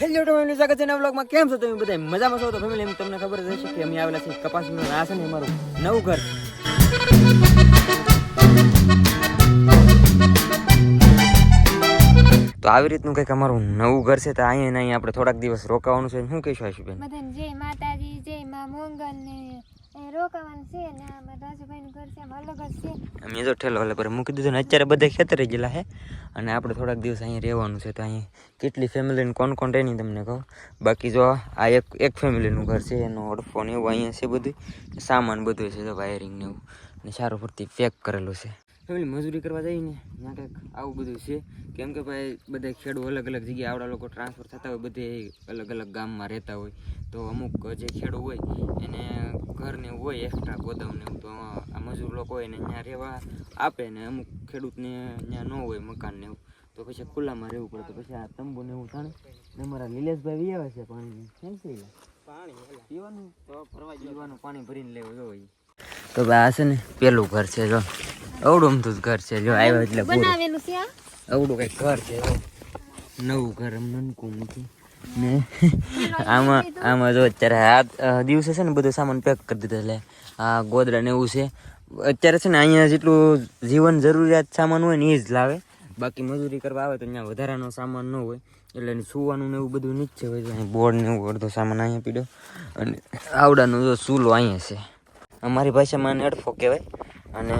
Hello ટોમેનું સ્વાગત છે નવા બ્લોગમાં કેમ છો તમે બધા મજામાં છો? તો ફેમિલી એમ તમને ખબર જ હશે કે અમે આવેલા છીએ કપાસનું આ છે ને અમારું નવું ઘર. તો આવી રીતનું કંઈક અમારું નવું ઘર છે તો અહીંયા ને અહીંયા આપણે થોડાક દિવસ રોકાવાનું છે. શું કહેશો આશુબેન? બધાને જય માતાજી જય મા મોંગલ ને અમે જો ઠેલો એટલે પર મૂકી દીધું ને, અત્યારે બધા ખેતરે ગયેલા છે અને આપણે થોડાક દિવસ અહીંયા રહેવાનું છે, તો અહીં કેટલી ફેમિલીને કોણ કોણ રહે તમને કહું? બાકી જો આ એક એક ફેમિલીનું ઘર છે, એનો ઓડફોન એવું અહીંયા છે બધું સામાન બધું છે તો વાયરિંગ ને એવું. ને સારું પૂરતી પેક કરેલું છે. ફેમિલી મજૂરી કરવા જઈને ત્યાં કંઈક આવું બધું છે. કેમ કે ભાઈ, બધા ખેડૂ અલગ અલગ જગ્યાએ આવડા લોકો ટ્રાન્સફર થતા હોય, બધે અલગ અલગ ગામમાં રહેતા હોય. તો અમુક જે ખેડૂ હોય, એને ઘરને એવું હોય એક્સ્ટ્રા ગોદામને એવું, તો આ મજૂર લોકો હોય ને ત્યાં રહેવા આપે ને અમુક ખેડૂતને ત્યાં ન હોય મકાનને એવું. તો પછી ખુલ્લામાં રહેવું પડે. તો પછી આ તંબુ ને એવું થાણે. અમારા લીલેશભાઈ આવે છે પાણી. ઈ? પીવાનું તો ફરવા પીવાનું પાણી ભરીને લેવું જોઈએ તો ભાઈ આ છે ને, પેલું ઘર છે, જો. અવડું અમથું જ ઘર છે જો આવ્યો એટલે બનાવેલું છે અવડું કઈ ઘર છે નવું ઘર નનકું મૂકી ને આમાં આમાં જો અત્યારે આ દિવસે છે ને બધું સામાન પેક કરી દીધો એટલે આ ગોદડા ને એવું છે. અત્યારે છે ને અહીંયા જેટલું જીવન જરૂરિયાત સામાન હોય ને એ જ લાવે. બાકી મજૂરી કરવા આવે તો અહીંયા વધારાનો સામાન ન હોય. એટલે સુવાનું ને એવું બધું નીચે હોય છે અહીં બોર્ડ ને એવું અડધો સામાન અહીંયા પીડ્યો. અને આવડાનો જો ચૂલો અહીંયા છે. અમારી ભાષામાં અડફો કહેવાય. અને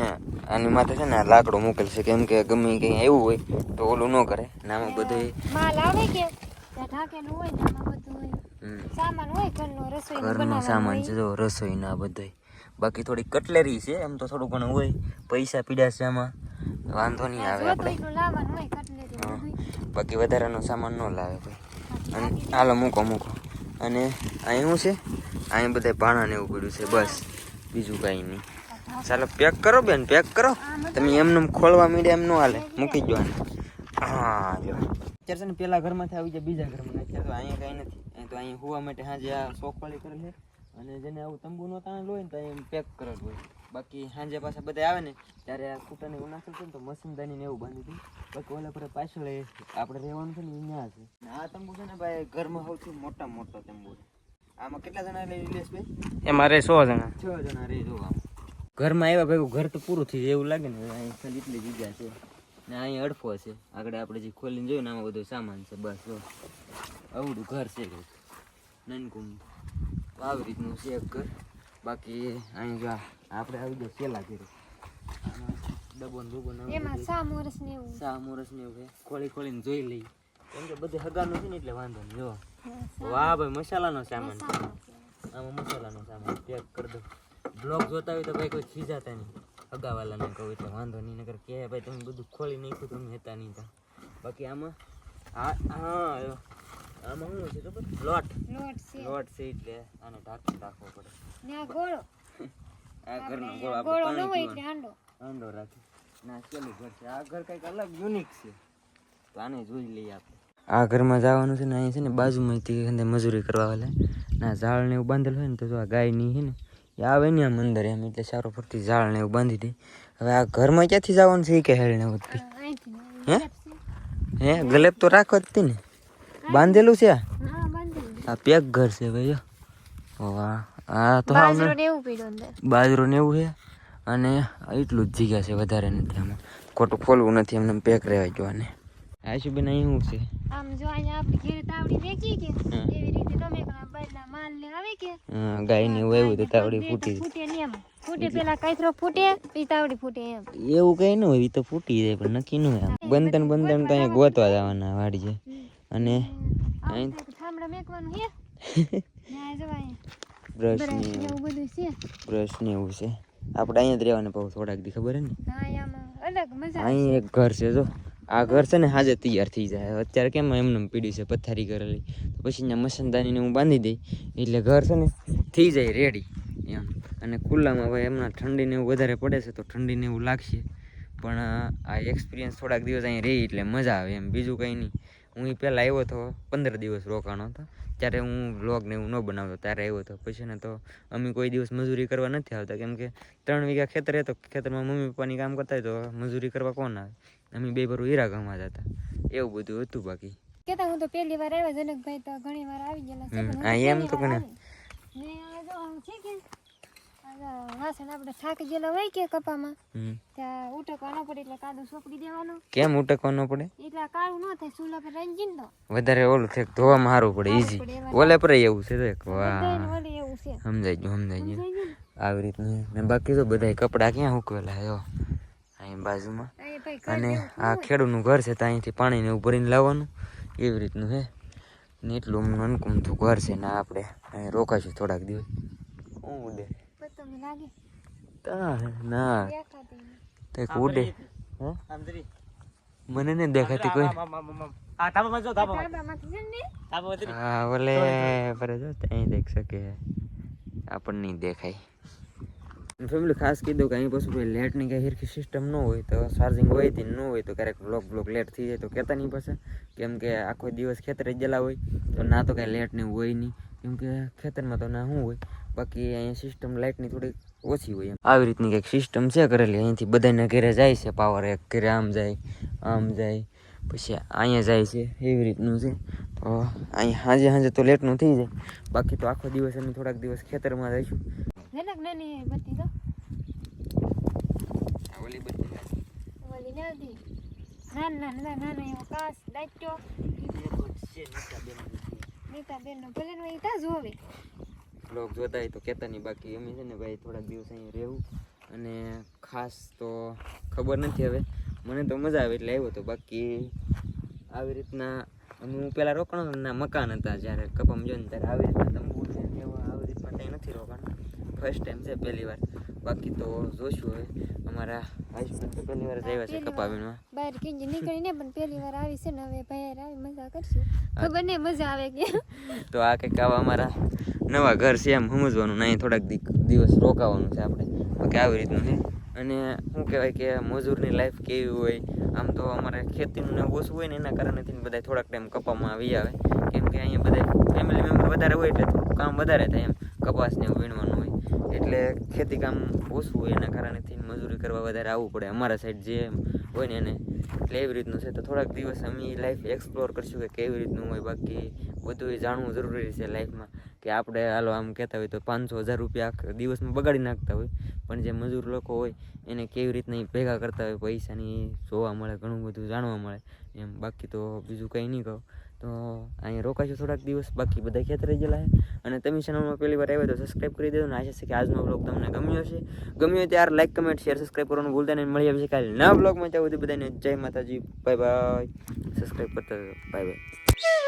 આની માથે છે ને લાકડું મૂકેલ છે કેમ કે ગમે કંઈ એવું હોય તો ઓલું ન કરે. ને આમાં બધું ઘરનો સામાન છે જો રસોઈના બધું. બાકી થોડી કટલેરી છે એમ તો થોડું ઘણું હોય. પૈસા પીડાશે છે આમાં. વાંધો નહીં આવે આપણે. બાકી વધારાનો સામાન ન લાવે અને હાલો મૂકો મૂકો. અને અહીં શું છે? અહીં બધા ભાણાને એવું પડ્યું છે બસ. બીજું કાંઈ નહીં. ચાલો પેક કરો બેન પેક કરો. તમે એમને ખોલવા મીડે એમ ન હાલે. મૂકી દો આને. હા જો. અત્યારે છે ને પેલા ઘરમાંથી આવી જાય બીજા ઘરમાં. અત્યારે તો અહીંયા કાંઈ નથી. અહીં તો અહીંયા હોવા માટે સાંજે આ સોખવાળી કરે છે. અને જેને આવું તંબુ નો તાણ હોય ને તો અહીં પેક કરેલ હોય. બાકી સાંજે પાછા બધા આવે ને ત્યારે આ કૂટાને એવું નાખેલ છે ને તો મશીનદાની ને એવું બાંધી દીધું બાકી ઓલા પર પાછળ આપણે રહેવાનું છે ને અહીંયા છે. આ તંબુ છે ને ભાઈ ઘરમાં સૌથી મોટા મોટો તંબુ છે. આમાં કેટલા જણા લે નિલેશભાઈ? એ મારે સો જણા. છ જણા રહી જો આમ ઘરમાં આવ્યા ભાઈ ઘર તો પૂરું થઈ જાય એવું લાગે ને. અહીં ખાલી એટલી જગ્યા છે. ને અહીં અડફો છે. આગળ આપણે જે ખોલીને જોયું ને આમાં બધો સામાન છે. બસ આવડું ઘર છે કંઈક નનકું આવી રીતનું છે એક ઘર. બાકી અહીં જો આપણે આવી ગયા પેલા ઘેર. ડબોન ડબ્બો ને ડબ્બો ને એમાં સા મોરસ ને એવું. સા મોરસ ને એવું ખોલી ખોલીને જોઈ લઈ કેમ કે બધે હગાનું છે ને એટલે વાંધો નહીં જો વાહ ભાઈ મસાલાનો સામાન. આમાં મસાલાનો સામાન. પેક કરી દો બ્લોગ જોતા હોય તો ભાઈ કોઈ ખીજાતા નહીં. અગાવાલાને કહું એટલે વાંધો નહીં નગર કે ભાઈ તમે બધું ખોલી નાખ્યું તમે હેતા નહીં તા. બાકી આમાં હા હા આમાં શું છે ખબર? લોટ. લોટ છે. એટલે આને ઢાંકી રાખવો પડે. ગોળો. આ ઘરનો ગોળો આપણે પાણી હાંડો. હાંડો રાખી. ના પેલું ઘર છે. આ ઘર કંઈક અલગ યુનિક છે. તો આને જોઈ લઈએ આપણે. આ ઘરમાં જવાનું છે ને અહીંયા છે ને બાજુમાં મજૂરી કરવા વાળા. ના ઝાડ ને એવું બાંધેલું હોય ને તો જો આ નહીં છે ને આવે ને આમ અંદર એમ એટલે સારો ફરતી ઝાડ ને એવું બાંધી દે. હવે આ ઘરમાં ક્યાંથી જવાનું છે કે હેળ ને વધતી હે? હે? ગલેબ તો રાખો જ ને. બાંધેલું છે આ? પેક ઘર છે ભાઈ. વાહ. આ તો બાજરો ને એવું છે. અને એટલું જ જગ્યા છે વધારે નથી આમાં. ખોટું ખોલવું નથી એમને પેક રહેવા જોવાને આશુબેન અહીં શું છે? આમ જો અહીંયા આપણી ઘેરે તાવડી વેચી કે એવી રીતે તમે માલ ને આવે કે? હા, ગાયને એવું આવ્યું તો તાવડી ફૂટી ફૂટે ફૂટે પેલા કાયથરો ફૂટે પછી તાવડી ફૂટે એમ. એવું કઈ ન હોય તો ફૂટી જાય પણ નક્કી ન હોય. બંધન બંધન તો અહીંયા ગોતવા જવાના વાડી છે અને અહીંયા. બ્રશ ને એવું. બધું છે? બ્રશ ને એવું છે. આપણે અહીંયા જ રહેવાનું પાછું થોડાક દી ખબર હે ને? હા આમાં અલગ મજા અહીં એક ઘર છે જો. આ ઘર છે ને હાજે તૈયાર થઈ જાય. અત્યારે કેમ એમને પીડી છે પથ્થારી કરેલી. પછી ત્યાં મશનદાનીને હું બાંધી દઈ. એટલે ઘર છે ને થઈ જાય રેડી એમ. અને ખુલ્લામાં ભાઈ એમના ઠંડીને એવું વધારે પડે છે તો ઠંડીને એવું લાગશે. પણ આ એક્સપિરિયન્સ થોડાક દિવસ અહીં રહી એટલે મજા આવે એમ. બીજું કંઈ નહીં. હું એ પહેલાં આવ્યો હતો પંદર દિવસ રોકાણો હતો. ત્યારે હું વ્લોગ ને એવું ન બનાવતો. ત્યારે આવ્યો હતો પછી ને તો અમે કોઈ દિવસ મજૂરી કરવા નથી આવતા. કેમ કે ત્રણ વીઘા ખેતર હતો ખેતરમાં મમ્મી પપ્પાની કામ કરતા હોય તો મજૂરી કરવા કોણ આવે? અમે બે ભરું હીરા ગમાતા હતા. એવું બધું હતું બાકી. કેતા હું તો પહેલી વાર આવ્યા જનકભાઈ તો ઘણી વાર આવી ગયેલા છે હું એમ તો કને? ને આ છે કે વાસણ આપણે થાકી ગયેલા હોય કે કપામાં ત્યાં ઉટકવા ન પડે એટલે કાદો સોપડી દેવાનો. કેમ ઉટકવાનો પડે? એટલે કાળું ન થાય ચૂલા પર રહી તો. વધારે ઓલું થાય ધોવામાં સારું પડે ઈઝી ઓલે પર એવું છે દેખ વાહ. છે. સમજાઈ ગયું સમજાઈ ગયું. ને? આવી રીતનું. ને બાકી તો બધા કપડા ક્યાં હુકવેલા અહીં બાજુમાં. અહીં ભાઈ ઘર અને આ ખેડૂતનું ઘર છે તો અહીંથી પાણીને એવું ભરીને લાવવાનું. એવી રીતનું છે ને એટલું અનકુમતું ઘર છે ને આપણે અહીં રોકાશું થોડાક દિવસ. હું ઉડે? ના. દેખાતી તે ઉડે. હે? મને નહીં દેખાતી કોઈ. હા ઓલે પર જો ત્યાં દેખ શકે. આપણને દેખાય. ફેમિલી ખાસ કીધું કે અહીં પછી કોઈ લેટની કંઈ હિરખી સિસ્ટમ ન હોય તો ચાર્જિંગ હોયથી ન હોય તો ક્યારેક બ્લોક બ્લોક લેટ થઈ જાય તો કહેતા નહીં પાસે કેમ કે આખો દિવસ ખેતરે ગયેલા હોય, તો ના તો કાંઈ લેટ નહીં હોય નહીં. કેમ કે ખેતરમાં તો ના શું હોય, બાકી અહીંયા સિસ્ટમ લાઇટની થોડીક ઓછી હોય એમ. આવી રીતની કંઈક સિસ્ટમ છે કરેલી અહીંથી બધાને ઘરે જાય છે પાવર એક ઘરે આમ જાય આમ જાય, પછી અહીંયા જાય છે, એવી રીતનું છે. તો અહીંયા સાંજે સાંજે તો લેટનું થઈ જાય. બાકી તો આખો દિવસ અમે થોડાક દિવસ ખેતરમાં જઈશું ઝલક નાની બત્તી તો ઓલી બધી ઓલી ના ના ના ના એવો કાચ દાટ્યો નીતાબેનનો ભલે ને ઈ ત્યાં જોવે બ્લોગ જોતા હોય તો કહેતા નહીં બાકી અમે છે ને ભાઈ થોડાક દિવસ અહીં રહેવું અને ખાસ તો ખબર નથી હવે મને તો મજા આવે એટલે આવ્યો હતો બાકી આવી રીતના અમે હું પહેલાં રોકાણો ના મકાન હતા જ્યારે કપમ જોઈને ત્યારે આવી રીતના તંબુ છે ને એવા આવી રીતના કંઈ નથી રોકાણ ફર્સ્ટ ટાઈમ છે પહેલી વાર. બાકી તો જોશું હવે. અમારા હસબન્ડ તો પહેલી વાર જ આવ્યા છે કપાવીમાં બહાર કિંજી નીકળીને પણ પહેલી વાર આવી છે ને હવે ભાઈ આવી મજા કરશું. ખબર નહીં મજા આવે કે. તો આ કંઈક આવા અમારા નવા ઘર છે એમ સમજવાનું ને અહીં થોડાક દિવસ રોકાવાનું છે આપણે. બાકી આવી રીતનું છે. અને શું કહેવાય કે મજૂરની લાઈફ કેવી હોય આમ તો અમારે ખેતીનું ને ઓછું હોય ને એના કારણેથી ને બધા થોડાક ટાઈમ કપામાં આવી આવે. કેમ કે અહીંયા બધા ફેમિલી મેમ્બર વધારે હોય એટલે કામ વધારે થાય એમ. કપાસ ને એવું વીણવાનું હોય. એટલે ખેતી કામ ઓછું હોય એના કારણેથી મજૂરી કરવા વધારે આવવું પડે. અમારા સાઈડ જે હોય ને એને, એટલે એવી રીતનું છે. તો થોડાક દિવસ અમે લાઈફ એક્સપ્લોર કરશું કે કેવી રીતનું હોય. બાકી બધું એ જાણવું જરૂરી છે લાઈફમાં કે આપણે હાલો આમ કહેતા હોય તો પાંચસો હજાર રૂપિયા દિવસમાં બગાડી નાખતા હોય. પણ જે મજૂર લોકો હોય એને કેવી રીતના ભેગા કરતા હોય પૈસાની જોવા મળે, ઘણું બધું જાણવા મળે. એમ બાકી તો બીજું કંઈ નહીં કહું. તો અહીંયા રોકાશું થોડાક દિવસ, બાકી બધા ખેતરે ગયેલા છે. અને તમે ચેનલમાં પહેલી વાર આવ્યા તો સબસ્ક્રાઈબ કરી દેજો અને આશા છે કે આજનો બ્લોગ તમને ગમ્યો છે ગમ્યો ત્યારે લાઈક કમેન્ટ શેર સબસ્ક્રાઈબ કરવાનું ભૂલતા નહીં. મળી આવશે કાલે નવા બ્લોગમાં સુધી બધાને જય માતાજી. બાય બાય સબસ્ક્રાઈબ કરતા બાય બાય